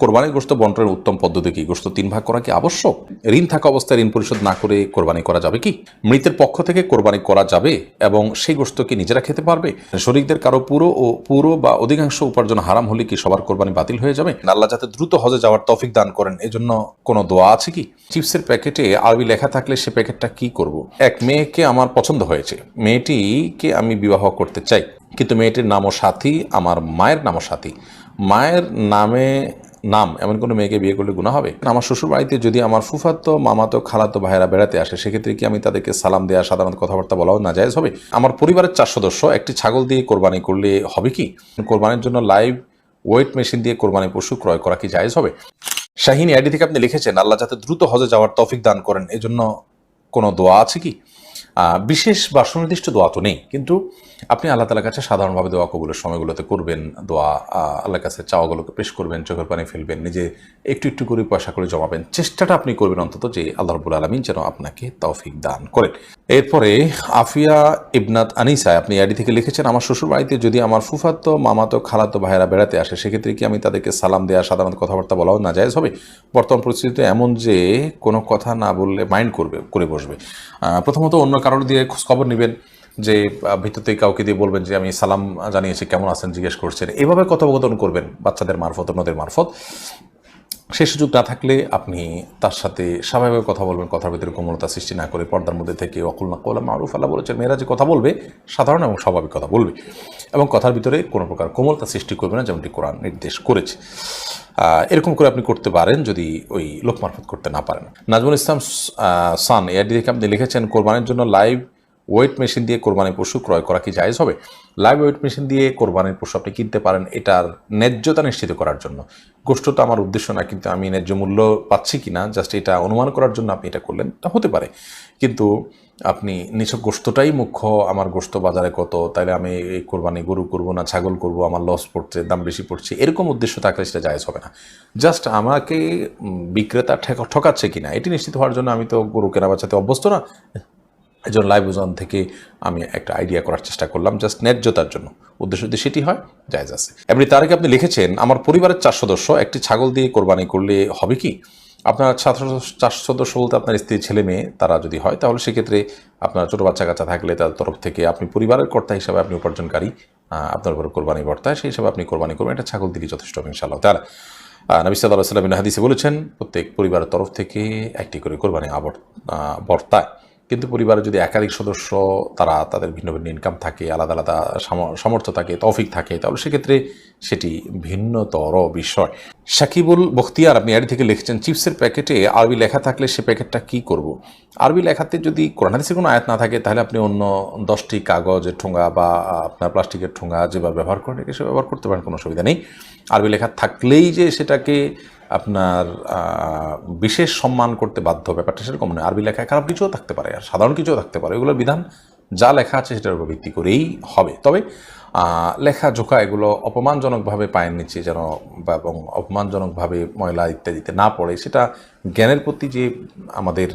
কোরবানির গোস্ত বন্টনের উত্তম পদ্ধতি কি? গোস্ত তিন ভাগ করা কি আবশ্যক? ঋণ থাকা অবস্থায় ঋণ পরিশোধ না করে কোরবানি করা যাবে কি? মৃতের পক্ষ থেকে কোরবানি করা যাবে এবং সেই গোস্ত কি নিজেরা খেতে পারবে? শরিকদের কারও পুরো ও পুরো বা অধিকাংশ উপার্জন হারাম হলে কি সবার কোরবানি বাতিল হয়ে যাবে? আল্লাহ যাতে দ্রুত হজে যাওয়ার তৌফিক দান করেন, এজন্য কোনো দোয়া আছে কি? চিপসের প্যাকেটে আরবি লেখা থাকলে সে প্যাকেটটা কি করব? এক মেয়েকে আমার পছন্দ হয়েছে। মেয়েটিকে আমি বিবাহ করতে চাই, কিন্তু মেয়েটির নামও সাথী, আমার মায়ের নামও সাথী। মায়ের নামে নাম, এমন কোনো মেয়েকে বিয়ে করলে গুণা হবে? আমার শ্বশুর বাড়িতে যদি আমার ফুফাতো, মামাতো, খালাতো ভাইয়েরা বেড়াতে আসে, সেক্ষেত্রে কি আমি তাদেরকে সালাম দেওয়া সাধারণত কথাবার্তা বলাও না জায়েজ হবে? আমার পরিবারের চার সদস্য, একটি ছাগল দিয়ে কোরবানি করলে হবে কি? কোরবানির জন্য লাইভ ওয়েট মেশিন দিয়ে কোরবানি পশু ক্রয় করা কি জায়েজ হবে? শাহিন আইডি থেকে আপনি লিখেছেন, আল্লাহ যাতে দ্রুত হজে যাওয়ার তৌফিক দান করেন, এজন্য কোনো দোয়া আছে কি? বিশেষ বা সুনির্দিষ্ট দোয়া তো নেই, কিন্তু আপনি আল্লাহ তালার কাছে সাধারণভাবে দোয়া কবুলের সময়গুলোতে করবেন, দোয়া আল্লাহর কাছে চাওয়াগুলোকে পেশ করবেন, চোখের পানি ফেলবেন, নিজে একটু একটু করে পয়সা করে জমাবেন, চেষ্টাটা আপনি করবেন অন্তত যে আল্লাহ রবুল আলমিন যেন আপনাকে তৌফিক দান করেন। এরপরে আফিয়া ইবনাত আনিসা আপনি আইডি থেকে লিখেছেন আমার শ্বশুর বাড়িতে যদি আমার ফুফাতো মামাতো খালাতো ভাইয়েরা বেড়াতে আসে সেক্ষেত্রে কি আমি তাদেরকে সালাম দেওয়া সাধারণত কথাবার্তা বলাও না যায় হবে? বর্তমান পরিস্থিতিতে এমন যে কোনো কথা না বললে মাইন্ড করবে করে বসবে। প্রথমত অন্য কারোর দিয়ে খোঁজখবর নেবেন যে আহ, ভিতরতে কাউকে দিয়ে বলবেন যে আমি সালাম জানিয়েছি কেমন আছেন? জিজ্ঞেস করছেন। এভাবে কথোপকথন করবেন বাচ্চাদের মারফত অন্যদের মারফত। সেই সুযোগ না থাকলে আপনি তার সাথে স্বাভাবিক কথা বলবেন, কথার ভিতরে কোমলতা সৃষ্টি না করে পর্দার মধ্যে থেকে অকুল না কোলা মারুফ আল্লাহ বলেছেন, মেয়েরা যে কথা বলবে সাধারণ এবং স্বাভাবিক কথা বলবে এবং কথার ভিতরে কোনো প্রকার কোমলতা সৃষ্টি করবে না যেমনটি কোরআন নির্দেশ করেছে। এরকম করে আপনি করতে পারেন যদি ওই লোক মারফত করতে না পারেন। নাজমুল ইসলাম সান এআরডি থেকে আপনি লিখেছেন, কোরবানের জন্য লাইভ ওয়েট মেশিন দিয়ে কোরবানির পশু ক্রয় করা কি জায়েজ হবে? লাইভ ওয়েট মেশিন দিয়ে কোরবানির পশু আপনি কিনতে পারেন এটার ন্যায্যতা নিশ্চিত করার জন্য। গোষ্ঠ তো আমার উদ্দেশ্য না, কিন্তু আমি ন্যায্য মূল্য পাচ্ছি কি না জাস্ট এটা অনুমান করার জন্য আপনি এটা করলেন, তা হতে পারে। কিন্তু আপনি নিছক গোস্তটাই মুখ্য, আমার গোস্ত বাজারে কত, তাইলে আমি এই কোরবানি গরু করব না, ছাগল করব, আমার লস পড়ছে, দাম বেশি পড়ছে, এরকম উদ্দেশ্য থাকলে সেটা জায়েজ হবে না। জাস্ট আমাকে বিক্রেতা ঠেকা ঠকাচ্ছে কিনা, এটি নিশ্চিত হওয়ার জন্য আমি তো গরু কেনা বাঁচাতে অভ্যস্ত না। এই জন্য লাইভ ওজন থেকে আমি একটা আইডিয়া করার চেষ্টা করলাম জাস্ট ন্যায্যতার জন্য। উদ্দেশ্য যদি সেটি হয়, জায়জ আছে। এমনি তার আগে আপনি লিখেছেন, আমার পরিবারের চার সদস্য, একটি ছাগল দিয়ে কোরবানি করলে হবে কি? আপনার সদস্য- চার সদস্য বলতে আপনার স্ত্রী, ছেলে, মেয়ে, তারা যদি হয়, তাহলে সেক্ষেত্রে আপনার ছোটো বাচ্চা কাচ্চা থাকলে তার তরফ থেকে আপনি পরিবারের কর্তা হিসাবে আপনি উপার্জনকারী আপনার উপর কোরবানি বর্তায় সেই হিসাবে আপনি কোরবানি করবেন। এটা ছাগল দিলেই যথেষ্ট, ইনশাআল্লাহ তারা নবী সাল্লাহ সাল্লাম হাদিসে বলেছেন, প্রত্যেক পরিবারের তরফ থেকে একটি করে কোরবানি আবর বর্তায় কিন্তু পরিবারে যদি একাধিক সদস্য, তারা তাদের ভিন্ন ভিন্ন ইনকাম থাকে, আলাদা আলাদা সামর্থ্য থাকে, তৌফিক থাকে, তাহলে সেক্ষেত্রে সেটি ভিন্নতর বিষয় সাকিবুল বখতিয়ার, আপনি আড়ি থেকে লিখেছেন, চিপসের প্যাকেটে আরবি লেখা থাকলে সে প্যাকেটটা কি করব। আরবি লেখাতে যদি কোরআন হাদিসের কোনো আয়াত না থাকে, তাহলে আপনি অন্য দশটি কাগজের ঠোঙা বা আপনার প্লাস্টিকের ঠোঙা যেভাবে ব্যবহার করেন সে ব্যবহার করতে পারেন, কোনো অসুবিধা নেই আরবি লেখা থাকলেই যে সেটাকে আপনার বিশেষ সম্মান করতে বাধ্য ব্যাপারটা সেরকম নয়। আরবি লেখায় খারাপ কিছুও থাকতে পারে আর সাধারণ কিছুও থাকতে পারে। এগুলোর বিধান যা লেখা আছে সেটার উপর ভিত্তি করেই হবে। তবে লেখা জোখা এগুলো অপমানজনকভাবে পায়ের নিচে যেন এবং অপমানজনকভাবে ময়লা ইত্যাদিতে না পড়ে, সেটা জ্ঞানের প্রতি যে আমাদের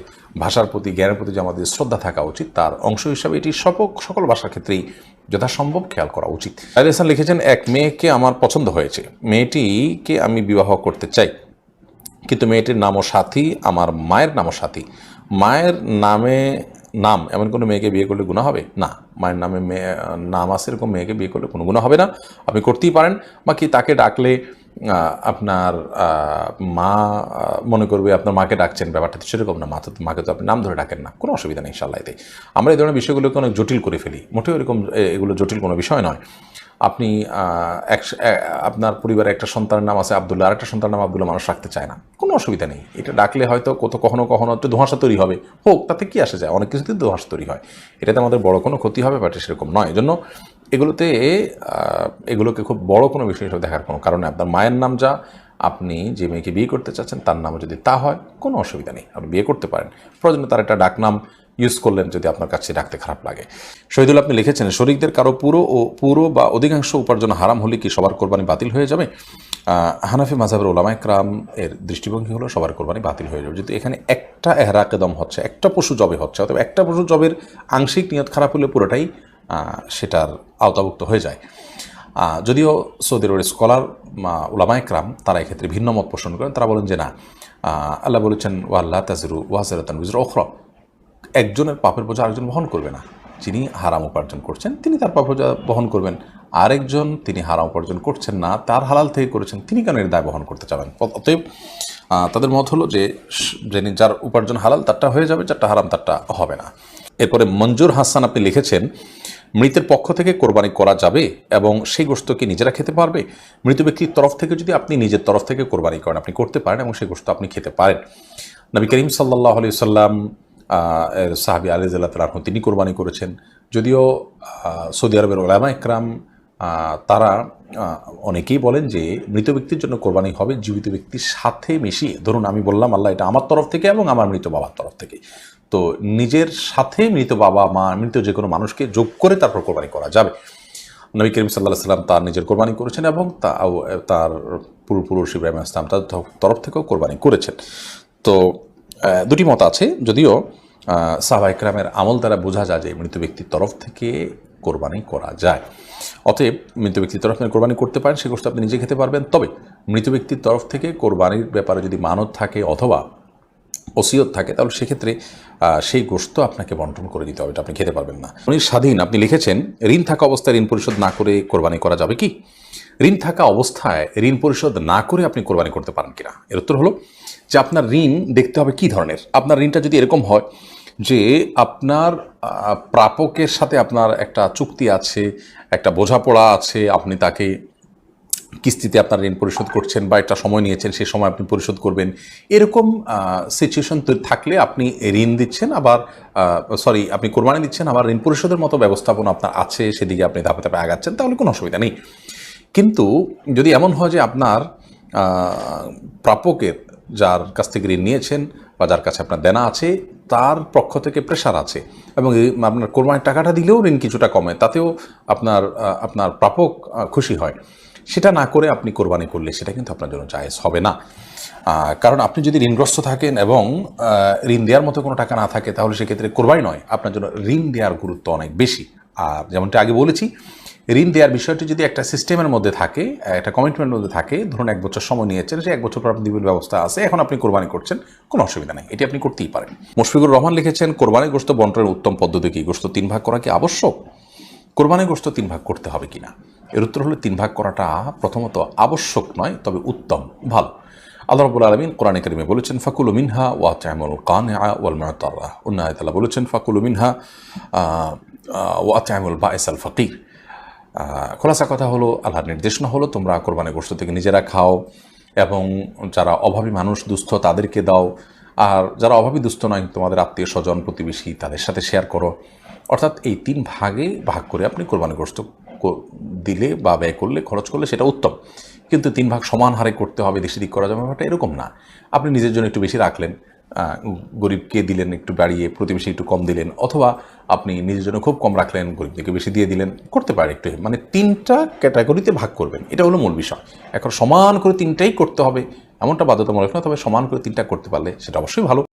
ভাষার প্রতি, জ্ঞানের প্রতি যে আমাদের শ্রদ্ধা থাকা উচিত, তার অংশ হিসাবে এটি সপক, সকল ভাষার ক্ষেত্রেই যথাসম্ভব খেয়াল করা উচিত। আলী হাসান লিখেছেন, এক মেয়েকে আমার পছন্দ হয়েছে। মেয়েটিকে আমি বিবাহ করতে চাই। কিন্তু মেয়েটির নামও সাথী, আমার মায়ের নামও সাথী। মায়ের নামে নাম, এমন কোনো মেয়েকে বিয়ে করলে গুণা হবে? না। মায়ের নামে মেয়ে নাম আছে, এরকম মেয়েকে বিয়ে করলে কোনো গুণা হবে না। আপনি করতেই পারেন। বা কি তাকে ডাকলে আপনার মা মনে করবে আপনার মাকে ডাকছেন ব্যাপারটা তো সেরকম না। মা তো, মাকে তো আপনি নাম ধরে ডাকেন না। কোনো অসুবিধা নেই ইনশাল্লাহ আমরা এই ধরনের বিষয়গুলোকে অনেক জটিল করে ফেলি। মোটেও এরকম, এগুলো জটিল কোনো বিষয় নয়। আপনি এক আপনার পরিবারে একটা সন্তানের নাম আছে আবদুল্লাহ, আরেকটা সন্তানের নাম আবদুল্লাহ মানুষ রাখতে চায় না। কোনো অসুবিধা নেই। এটা ডাকলে হয়তো কত কখনো কখনো একটু ধোঁয়াশা তৈরি হবে। হোক, তাতে কি আসে যায়? অনেক কিছুতে ধোঁয়াশা তৈরি হয়। এটাতে আমাদের বড় কোনো ক্ষতি হবে বাট সেরকম নয়। এজন্য এগুলোতে এগুলোকে খুব বড় কোনো বিষয় হিসেবে দেখার কোনো কারণে আপনার মায়ের নাম যা, আপনি যে মেয়েকে বিয়ে করতে চাচ্ছেন, তার নামও যদি তা হয়, কোনো অসুবিধা নেই। আপনি বিয়ে করতে পারেন। প্রয়োজনে তার একটা ডাকনাম ইউজ করলেন যদি আপনার কাছে ডাকতে খারাপ লাগে। শহীদুল, আপনি লিখেছেন, শরিকদের কারও পুরো ও পুরো বা অধিকাংশ উপার্জন হারাম হলে কি সবার কোরবানি বাতিল হয়ে যাবে? হানাফি মাঝাবের ওলামায় ক্রাম এর দৃষ্টিভঙ্গি হলো সবার কোরবানি বাতিল হয়ে যাবে। যেহেতু এখানে একটা এহরাকেদম হচ্ছে, একটা পশু জবে হচ্ছে, অথবা একটা পশু জবের আংশিক নিয়ত খারাপ হলে পুরোটাই সেটার আওতাভুক্ত হয়ে যায়। যদিও সৌদি আরবের স্কলার উলামা একরাম, তারা এক্ষেত্রে ভিন্ন মত পোষণ করেন। তারা বলেন যে না আল্লাহ বলেছেন, ওয়াল্লা তাজরু ওয়াজারাতান বিজর ওখরা একজনের পাপের বোঝা আরেকজন বহন করবে না। যিনি হারাম উপার্জন করছেন, তিনি তার পাপ বোঝা বহন করবেন। আরেকজন তিনি হারাম উপার্জন করছেন না, তার হালাল থেকে করেছেন, তিনি কেন এর দায় বহন করতে চাবেন? অতএব তাদের মত হলো যে যিনি যার উপার্জন হালাল, তারটা হয়ে যাবে, যারটা হারাম, তারটা হবে না। এরপরে মঞ্জুর হাসান আপনি লিখেছেন, মৃতের পক্ষ থেকে কোরবানি করা যাবে এবং সেই গোস্ত কি নিজেরা খেতে পারবে? মৃত ব্যক্তির তরফ থেকে যদি আপনি নিজের তরফ থেকে কোরবানি করেন, আপনি করতে পারেন এবং সেই গোস্ত আপনি খেতে পারেন। নবী করিম সাল্লাহ আলি সাল্লাম সাহাবি আলী তালাহ তিনি কোরবানি করেছেন। যদিও সৌদি আরবের ওলামা একরাম তারা অনেকেই বলেন যে মৃত ব্যক্তির জন্য কোরবানি হবে, জীবিত ব্যক্তির সাথে মিশিয়ে। ধরুন, আমি বললাম, আল্লাহ, এটা আমার তরফ থেকে এবং আমার মৃত বাবার তরফ থেকে। তো নিজের সাথে মৃত বাবা, মা, মৃত যে কোনো মানুষকে যোগ করে তারপর কোরবানি করা যাবে। নবী করিম সাল্লাহ সাল্লাম তার নিজের কোরবানি করেছেন এবং তার পূর্বপুরুষ ইব্রাহিম ইসলাম তার তরফ থেকেও কোরবানি করেছেন। তো দুটি মত আছে। যদিও সাহবা ইকরামের আমল দ্বারা বোঝা যায় যে মৃত ব্যক্তির তরফ থেকে কোরবানি করা যায়। অতএব, মৃত ব্যক্তির তরফ থেকে কোরবানি করতে পারেন, সে গোষ্ঠ আপনি নিজে খেতে পারবেন। তবে, মৃত ব্যক্তির তরফ থেকে কোরবানির ব্যাপারে যদি মানত থাকে অথবা ওসিয়ত থাকে, তাহলে সেক্ষেত্রে সেই গোস্ত আপনাকে বন্টন করে দিতে হবে, এটা আপনি খেতে পারবেন না। উনি স্বাধীন, আপনি লিখেছেন, ঋণ থাকা অবস্থায় ঋণ পরিশোধ না করে কোরবানি করা যাবে কি? ঋণ থাকা অবস্থায় ঋণ পরিশোধ না করে আপনি কোরবানি করতে পারেন কিনা? এর উত্তর হলো যে আপনার ঋণ দেখতে হবে কি ধরনের? আপনার ঋণটা যদি এরকম হয় যে আপনার প্রাপকের সাথে আপনার একটা চুক্তি আছে, একটা বোঝাপড়া আছে, আপনি তাকে কিস্তিতে আপনার ঋণ পরিশোধ করছেন বা একটা সময় নিয়েছেন সেই সময় আপনি পরিশোধ করবেন। এরকম সিচুয়েশন থাকলে আপনি ঋণ দিচ্ছেন, আবার সরি আপনি কোরবানি দিচ্ছেন, আবার ঋণ পরিশোধের মতো ব্যবস্থাপনা আপনার আছে, সেদিকে আপনি ধাপে ধাপে আগাচ্ছেন, তাহলে কোনো অসুবিধা নেই। কিন্তু যদি এমন হয় যে আপনার প্রাপকের যার কাছ থেকে ঋণ নিয়েছেন বা যার কাছে আপনার দেনা আছে, তার পক্ষ থেকে প্রেশার আছে। এবং আপনার কোরবানির টাকাটা দিলেও ঋণ কিছুটা কমে, তাতেও আপনার আপনার প্রাপক খুশি হয়। সেটা না করে আপনি কোরবানি করলে সেটা কিন্তু আপনার জন্য জায়েজ হবে না। কারণ আপনি যদি ঋণগ্রস্ত থাকেন এবং ঋণ দেওয়ার মতো কোনো টাকা না থাকে, তাহলে সেক্ষেত্রে কোরবানি নয়। আপনার জন্য ঋণ দেওয়ার গুরুত্ব অনেক বেশি। আর যেমনটা আগে বলেছি ঋণ দেওয়ার বিষয়টি যদি একটা সিস্টেমের মধ্যে থাকে, একটা কমিটমেন্টের মধ্যে থাকে, ধরুন এক বছর সময় নিয়েছেন সে এক বছর পর আপনি ব্যবস্থা আছে, এখন আপনি কোরবানি করছেন, কোনো অসুবিধা নেই। এটি আপনি করতেই পারেন। মুশফিকুর রহমান লিখেছেন কোরবানি গোস্ত বন্টনের উত্তম পদ্ধতি কি? গোস্ত তিন ভাগ করা কি আবশ্যক? কোরবানি গোস্ত তিন ভাগ করতে হবে কিনা? এর উত্তর হলো, তিন ভাগ করাটা প্রথমত আবশ্যক নয়, তবে উত্তম, ভালো। আল্লাহ রবুল আলমিন কোরআন করিমে বলেছেন, ফাকুল মিনহা ওয়া তামুল কান ওয়াল মাতারা অন্য বলেছেন, ফাকুল মিনহা ওয়া তামুল বা এসাল ফকির। খোলাসা কথা হলো, আল্লাহর নির্দেশনা হলো, তোমরা কোরবানি গোষ্ঠ থেকে নিজেরা খাও এবং যারা অভাবী মানুষ, দুস্থ, তাদেরকে দাও। আর যারা অভাবী, দুস্থ নয়, তোমাদের আত্মীয় স্বজন, প্রতিবেশী, তাদের সাথে শেয়ার করো। অর্থাৎ এই তিন ভাগে ভাগ করে আপনি কোরবানি গোষ্ঠ দিলে বা ব্যয় করলে, খরচ করলে সেটা উত্তম। কিন্তু তিন ভাগ সমান হারে করতে হবে, দেশি দিক করা যাবে ব্যাপারটা এরকম না। আপনি নিজের জন্য একটু বেশি রাখলেন গরিবকে দিলেন একটু বাড়িয়ে, প্রতিবেশী একটু কম দিলেন, অথবা আপনি নিজের জন্য খুব কম রাখলেন, গরিবদেরকে বেশি দিয়ে দিলেন, করতে পারে একটু। মানে তিনটা ক্যাটাগরিতে ভাগ করবেন, এটা হলো মূল বিষয়। এখন সমান করে তিনটাই করতে হবে, এমনটা বাধ্যতামূলক না তবে সমান করে তিনটা করতে পারলে সেটা অবশ্যই ভালো।